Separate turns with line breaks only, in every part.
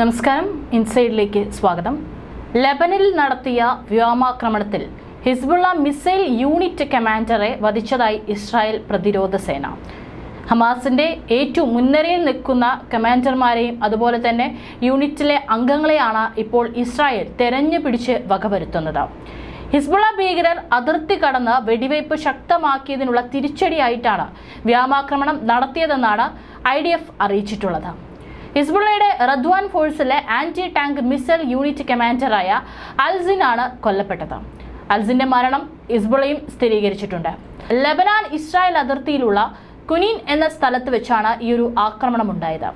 നമസ്കാരം. ഇൻസൈഡിലേക്ക് സ്വാഗതം. ലബനിൽ നടത്തിയ വ്യോമാക്രമണത്തിൽ ഹിസ്ബുള്ള മിസൈൽ യൂണിറ്റ് കമാൻഡറെ വധിച്ചതായി ഇസ്രായേൽ പ്രതിരോധ സേന. ഹമാസിന്റെ ഏറ്റവും മുൻനിരയിൽ നിൽക്കുന്ന കമാൻഡർമാരെയും അതുപോലെ തന്നെ യൂണിറ്റിലെ അംഗങ്ങളെയാണ് ഇപ്പോൾ ഇസ്രായേൽ തെരഞ്ഞു പിടിച്ച് വകവരുത്തുന്നത്. ഹിസ്ബുള്ള ഭീകരർ അതിർത്തി കടന്ന് വെടിവയ്പ് ശക്തമാക്കിയതിനുള്ള തിരിച്ചടിയായിട്ടാണ് വ്യോമാക്രമണം നടത്തിയതെന്നാണ് ഐ അറിയിച്ചിട്ടുള്ളത്. ഹിസ്ബുള്ളയുടെ റദ്വാൻ ഫോഴ്സിലെ ആന്റി ടാങ്ക് മിസൈൽ യൂണിറ്റ് കമാൻഡറായ അൽസിൻ ആണ് കൊല്ലപ്പെട്ടത്. അൽസിന്റെ മരണം ഹിസ്ബുള്ളയും സ്ഥിരീകരിച്ചിട്ടുണ്ട്. ലബനാൻ ഇസ്രായേൽ അതിർത്തിയിലുള്ള കുനീൻ എന്ന സ്ഥലത്ത് വെച്ചാണ് ഈ ഒരു ആക്രമണം ഉണ്ടായത്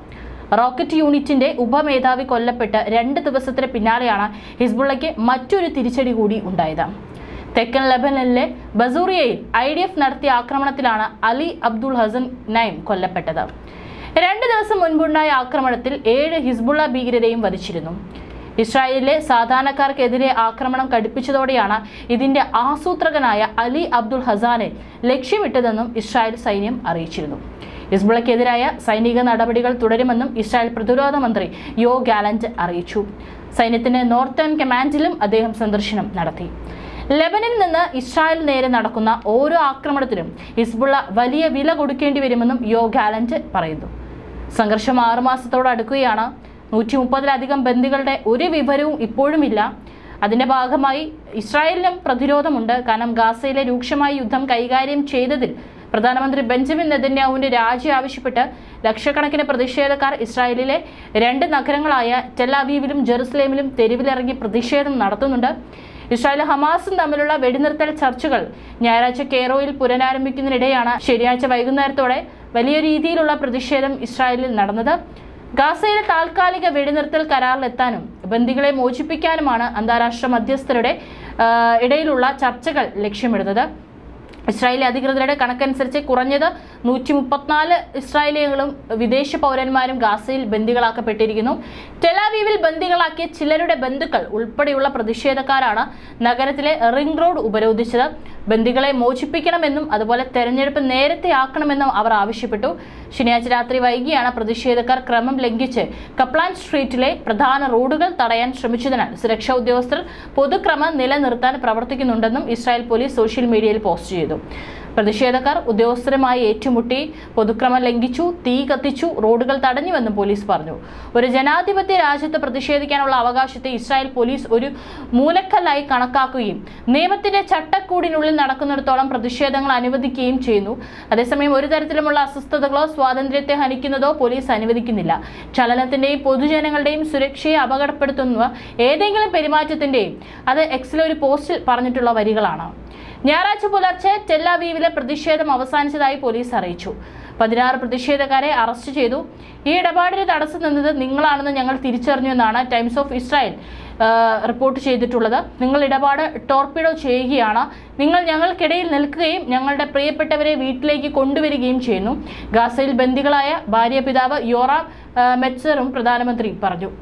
റോക്കറ്റ് യൂണിറ്റിന്റെ ഉപമേധാവി കൊല്ലപ്പെട്ട് രണ്ട് ദിവസത്തിന് പിന്നാലെയാണ് ഹിസ്ബുള്ളയ്ക്ക് മറ്റൊരു തിരിച്ചടി കൂടി ഉണ്ടായത്. തെക്കൻ ലബനനിലെ ബസൂറിയയിൽ ഐ ഡി എഫ് നടത്തിയ ആക്രമണത്തിലാണ് അലി അബ്ദുൾ ഹസൻ നൈം കൊല്ലപ്പെട്ടത്. രണ്ട് ദിവസം മുൻപുണ്ടായ ആക്രമണത്തിൽ ഏഴ് ഹിസ്ബുള്ള ഭീകരരെയും വധിച്ചിരുന്നു. ഇസ്രായേലിലെ സാധാരണക്കാർക്കെതിരെ ആക്രമണം കടുപ്പിച്ചതോടെയാണ് ഇതിന്റെ ആസൂത്രകനായ അലി അബ്ദുൾ ഹസാനെ ലക്ഷ്യമിട്ടതെന്നും ഇസ്രായേൽ സൈന്യം അറിയിച്ചിരുന്നു. ഹിസ്ബുള്ളക്കെതിരായ സൈനിക നടപടികൾ തുടരുമെന്നും ഇസ്രായേൽ പ്രതിരോധ മന്ത്രി യോ ഗാലന്റ് അറിയിച്ചു. സൈന്യത്തിന്റെ നോർത്തേൺ കമാൻഡിലും അദ്ദേഹം സന്ദർശനം നടത്തി. ലെബനിൽ നിന്ന് ഇസ്രായേൽ നേരെ നടക്കുന്ന ഓരോ ആക്രമണത്തിനും ഹിസ്ബുള്ള വലിയ വില കൊടുക്കേണ്ടി വരുമെന്നും യോ ഗാലന്റ് പറയുന്നു. സംഘർഷം ആറുമാസത്തോട് അടുക്കുകയാണ്. നൂറ്റി മുപ്പതിലധികം ബന്ദികളുടെ ഒരു വിവരവും ഇപ്പോഴുമില്ല. അതിന്റെ ഭാഗമായി ഇസ്രായേലിനും പ്രതിരോധമുണ്ട്. കാരണം ഗാസയിലെ രൂക്ഷമായ യുദ്ധം കൈകാര്യം ചെയ്തതിൽ പ്രധാനമന്ത്രി ബെഞ്ചമിൻ നെതന്യാഹുവിന്റെ രാജി ആവശ്യപ്പെട്ട് ലക്ഷക്കണക്കിന് പ്രതിഷേധക്കാർ ഇസ്രായേലിലെ രണ്ട് നഗരങ്ങളായ ടെലാവീവിലും ജെറുസലേമിലും തെരുവിലിറങ്ങി പ്രതിഷേധം നടത്തുന്നുണ്ട്. ഇസ്രായേൽ ഹമാസും തമ്മിലുള്ള വെടിനിർത്തൽ ചർച്ചകൾ ഞായറാഴ്ച കേറോയിൽ പുനരാരംഭിക്കുന്നതിനിടെയാണ് ശനിയാഴ്ച വൈകുന്നേരത്തോടെ വലിയ രീതിയിലുള്ള പ്രതിഷേധം ഇസ്രായേലിൽ നടന്നത്. ഗാസയിലെ താൽക്കാലിക വെടിനിർത്തൽ കരാറിലെത്താനും ബന്ദികളെ മോചിപ്പിക്കാനുമാണ് അന്താരാഷ്ട്ര മധ്യസ്ഥരുടെ ഇടയിലുള്ള ചർച്ചകൾ ലക്ഷ്യമിടുന്നത്. ഇസ്രായേലി അധികൃതരുടെ കണക്കനുസരിച്ച് കുറഞ്ഞത് നൂറ്റി മുപ്പത്തിനാല് ഇസ്രായേലികളും വിദേശ പൗരന്മാരും ഗാസയിൽ ബന്ദികളാക്കപ്പെട്ടിരിക്കുന്നു. ടെലാവീവിൽ ബന്ദികളാക്കിയ ചിലരുടെ ബന്ധുക്കൾ ഉൾപ്പെടെയുള്ള പ്രതിഷേധക്കാരാണ് നഗരത്തിലെ റിംഗ് റോഡ് ഉപരോധിച്ചത്. ബന്ദികളെ മോചിപ്പിക്കണമെന്നും അതുപോലെ തെരഞ്ഞെടുപ്പ് നേരത്തെ ആക്കണമെന്നും അവർ ആവശ്യപ്പെട്ടു. ശനിയാഴ്ച രാത്രി വൈകിയാണ് പ്രതിഷേധക്കാർ ക്രമം ലംഘിച്ച് കപ്ലാൻ സ്ട്രീറ്റിലെ പ്രധാന റോഡുകൾ തടയാൻ ശ്രമിച്ചതിനാൽ സുരക്ഷാ ഉദ്യോഗസ്ഥർ പൊതുക്രമം നിലനിർത്താൻ പ്രവർത്തിക്കുന്നുണ്ടെന്നും ഇസ്രായേൽ പോലീസ് സോഷ്യൽ മീഡിയയിൽ പോസ്റ്റ് ചെയ്തു. പ്രതിഷേധക്കാർ ഉദ്യോഗസ്ഥരുമായി ഏറ്റുമുട്ടി പൊതുക്രമം ലംഘിച്ചു തീ കത്തിച്ചു റോഡുകൾ തടഞ്ഞുവെന്നും പോലീസ് പറഞ്ഞു. ഒരു ജനാധിപത്യ രാജ്യത്ത് പ്രതിഷേധിക്കാനുള്ള അവകാശത്തെ ഇസ്രായേൽ പോലീസ് ഒരു മൂലക്കല്ലായി കണക്കാക്കുകയും നിയമത്തിന്റെ ചട്ടക്കൂടിനുള്ളിൽ നടക്കുന്നിടത്തോളം പ്രതിഷേധങ്ങൾ അനുവദിക്കുകയും ചെയ്യുന്നു. അതേസമയം ഒരു തരത്തിലുമുള്ള അസ്വസ്ഥതകളോ സ്വാതന്ത്ര്യത്തെ ഹനിക്കുന്നതോ പോലീസ് അനുവദിക്കുന്നില്ല. ചലനത്തിന്റെയും പൊതുജനങ്ങളുടെയും സുരക്ഷയെ അപകടപ്പെടുത്തുന്ന ഏതെങ്കിലും പെരുമാറ്റത്തിന്റെയും അത് എക്സിലെ ഒരു പോസ്റ്റിൽ പറഞ്ഞിട്ടുള്ള വരികളാണ്. ഞായറാഴ്ച പുലർച്ചെ ടെല്ലാവീവിലെ പ്രതിഷേധം അവസാനിച്ചതായി പോലീസ് അറിയിച്ചു. പതിനാറ് പ്രതിഷേധക്കാരെ അറസ്റ്റ് ചെയ്തു. ഈ ഇടപാടിന് തടസ്സം നിന്നത് നിങ്ങളാണെന്ന് ഞങ്ങൾ തിരിച്ചറിഞ്ഞു എന്നാണ് ടൈംസ് ഓഫ് ഇസ്രായേൽ റിപ്പോർട്ട് ചെയ്തിട്ടുള്ളത്. നിങ്ങൾ ഇടപാട് ടോർപിഡോ ചെയ്യുകയാണ്. നിങ്ങൾ ഞങ്ങൾക്കിടയിൽ നിൽക്കുകയും ഞങ്ങളുടെ പ്രിയപ്പെട്ടവരെ വീട്ടിലേക്ക് കൊണ്ടുവരികയും ചെയ്യുന്നു. ഗാസയിൽ ബന്ദികളായ ഭാര്യ പിതാവ് യോറാം മെറ്റ്സറും പ്രധാനമന്ത്രി പറഞ്ഞു.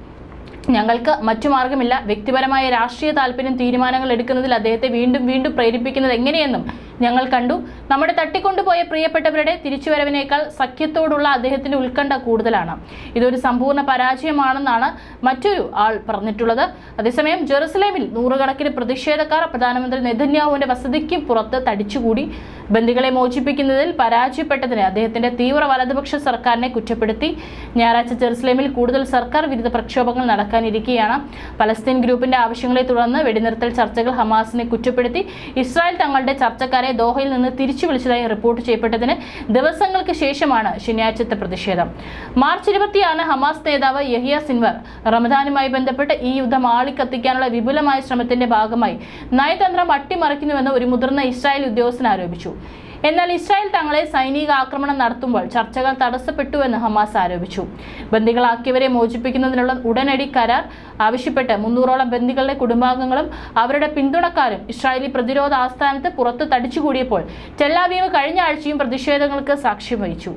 ഞങ്ങൾക്ക് മറ്റു മാർഗമില്ല. വ്യക്തിപരമായ രാഷ്ട്രീയ താല്പര്യം തീരുമാനങ്ങൾ എടുക്കുന്നതിൽ അദ്ദേഹത്തെ വീണ്ടും വീണ്ടും പ്രേരിപ്പിക്കുന്നത് എങ്ങനെയെന്നും ഞങ്ങൾ കണ്ടു. നമ്മുടെ തട്ടിക്കൊണ്ടുപോയ പ്രിയപ്പെട്ടവരുടെ തിരിച്ചുവരവിനേക്കാൾ സഖ്യത്തോടുള്ള അദ്ദേഹത്തിന്റെ ഉത്കണ്ഠ കൂടുതലാണ്. ഇതൊരു സമ്പൂർണ പരാജയമാണെന്നാണ് മറ്റൊരു ആൾ പറഞ്ഞിട്ടുള്ളത്. അതേസമയം ജെറുസലേമിൽ നൂറുകണക്കിന് പ്രതിഷേധക്കാർ പ്രധാനമന്ത്രി നെതന്യാഹുവിന്റെ വസതിക്ക് പുറത്ത് തടിച്ചുകൂടി. ബന്ദികളെ മോചിപ്പിക്കുന്നതിൽ പരാജയപ്പെട്ടതിന് അദ്ദേഹത്തിന്റെ തീവ്ര വലതുപക്ഷ സർക്കാരിനെ കുറ്റപ്പെടുത്തി. ഞായറാഴ്ച ജെറുസലേമിൽ കൂടുതൽ സർക്കാർ വിരുദ്ധ പ്രക്ഷോഭങ്ങൾ നടക്കാനിരിക്കെയാണ്. പലസ്തീൻ ഗ്രൂപ്പിന്റെ ആവശ്യങ്ങളെ തുടർന്ന് വെടിനിർത്തൽ ചർച്ചകൾ ഹമാസിനെ കുറ്റപ്പെടുത്തി. ഇസ്രായേൽ തങ്ങളുടെ ചർച്ചക്കാരെ ദോഹയിൽ നിന്ന് തിരിച്ചു വിളിച്ചതായി റിപ്പോർട്ട് ചെയ്യപ്പെട്ടതിന് ദിവസങ്ങൾക്ക് ശേഷമാണ് ശനിയാഴ്ചത്തെ പ്രതിഷേധം. മാർച്ച് ഇരുപത്തിയാണ് ഹമാസ് നേതാവ് യഹിയ സിൻവർ റമദാനുമായി ബന്ധപ്പെട്ട് ഈ യുദ്ധം ആളിക്കത്തിക്കാനുള്ള വിപുലമായ ശ്രമത്തിന്റെ ഭാഗമായി. നയതന്ത്രം അട്ടിമറിക്കുന്നുവെന്ന് ഒരു മുതിർന്ന ഇസ്രായേൽ ഉദ്യോഗസ്ഥൻ ആരോപിച്ചു. എന്നാൽ ഇസ്രായേൽ തങ്ങളെ സൈനിക ആക്രമണം നടത്തുമ്പോൾ ചർച്ചകൾ തടസ്സപ്പെട്ടുവെന്ന് ഹമാസ് ആരോപിച്ചു. ബന്ദികളാക്കിയവരെ മോചിപ്പിക്കുന്നതിനുള്ള ഉടനടി കരാർ ആവശ്യപ്പെട്ട് മുന്നൂറോളം ബന്ദികളുടെ കുടുംബാംഗങ്ങളും അവരുടെ പിന്തുണക്കാരും ഇസ്രായേലി പ്രതിരോധ ആസ്ഥാനത്ത് പുറത്ത് തടിച്ചുകൂടിയപ്പോൾ ടെല്ലാവീവ് കഴിഞ്ഞ ആഴ്ചയും പ്രതിഷേധങ്ങൾക്ക് സാക്ഷ്യം വഹിച്ചു.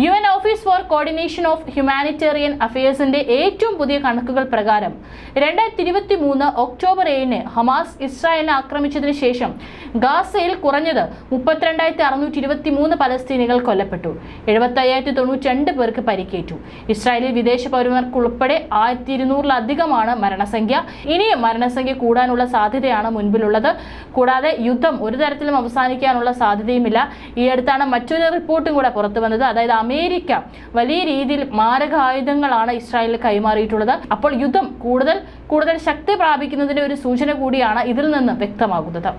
U N office for coordination of humanitarian അഫയേഴ്സിന്റെ ഏറ്റവും പുതിയ കണക്കുകൾ പ്രകാരം രണ്ടായിരത്തി ഇരുപത്തി മൂന്ന് ഒക്ടോബർ ഏഴിന് ഹമാസ് ഇസ്രായേലിനെ ആക്രമിച്ചതിന് ശേഷം ഗാസയിൽ കുറഞ്ഞത് മുപ്പത്തിരണ്ടായിരത്തി അറുന്നൂറ്റി ഇരുപത്തി മൂന്ന് പലസ്തീനികൾ കൊല്ലപ്പെട്ടു. എഴുപത്തി അയ്യായിരത്തി തൊണ്ണൂറ്റി രണ്ട് പേർക്ക് പരിക്കേറ്റു. ഇസ്രായേലിൽ വിദേശ പൗരന്മാർക്കുൾപ്പെടെ ആയിരത്തി ഇരുന്നൂറിലധികമാണ് മരണസംഖ്യ. ഇനിയും മരണസംഖ്യ കൂടാനുള്ള സാധ്യതയാണ് മുൻപിലുള്ളത്. കൂടാതെ യുദ്ധം ഒരു തരത്തിലും അവസാനിക്കാനുള്ള സാധ്യതയുമില്ല. ഈ അടുത്താണ് മറ്റൊരു റിപ്പോർട്ടും കൂടെ പുറത്തു വന്നത് അതായത് അമേരിക്ക വലിയ രീതിയിൽ മാരകായുധങ്ങളാണ് ഇസ്രായേലിൽ കൈമാറിയിട്ടുള്ളത്. അപ്പോൾ യുദ്ധം കൂടുതൽ കൂടുതൽ ശക്തി പ്രാപിക്കുന്നതിന്റെ ഒരു സൂചന കൂടിയാണ് ഇതിൽ നിന്ന് വ്യക്തമാകുന്നത്.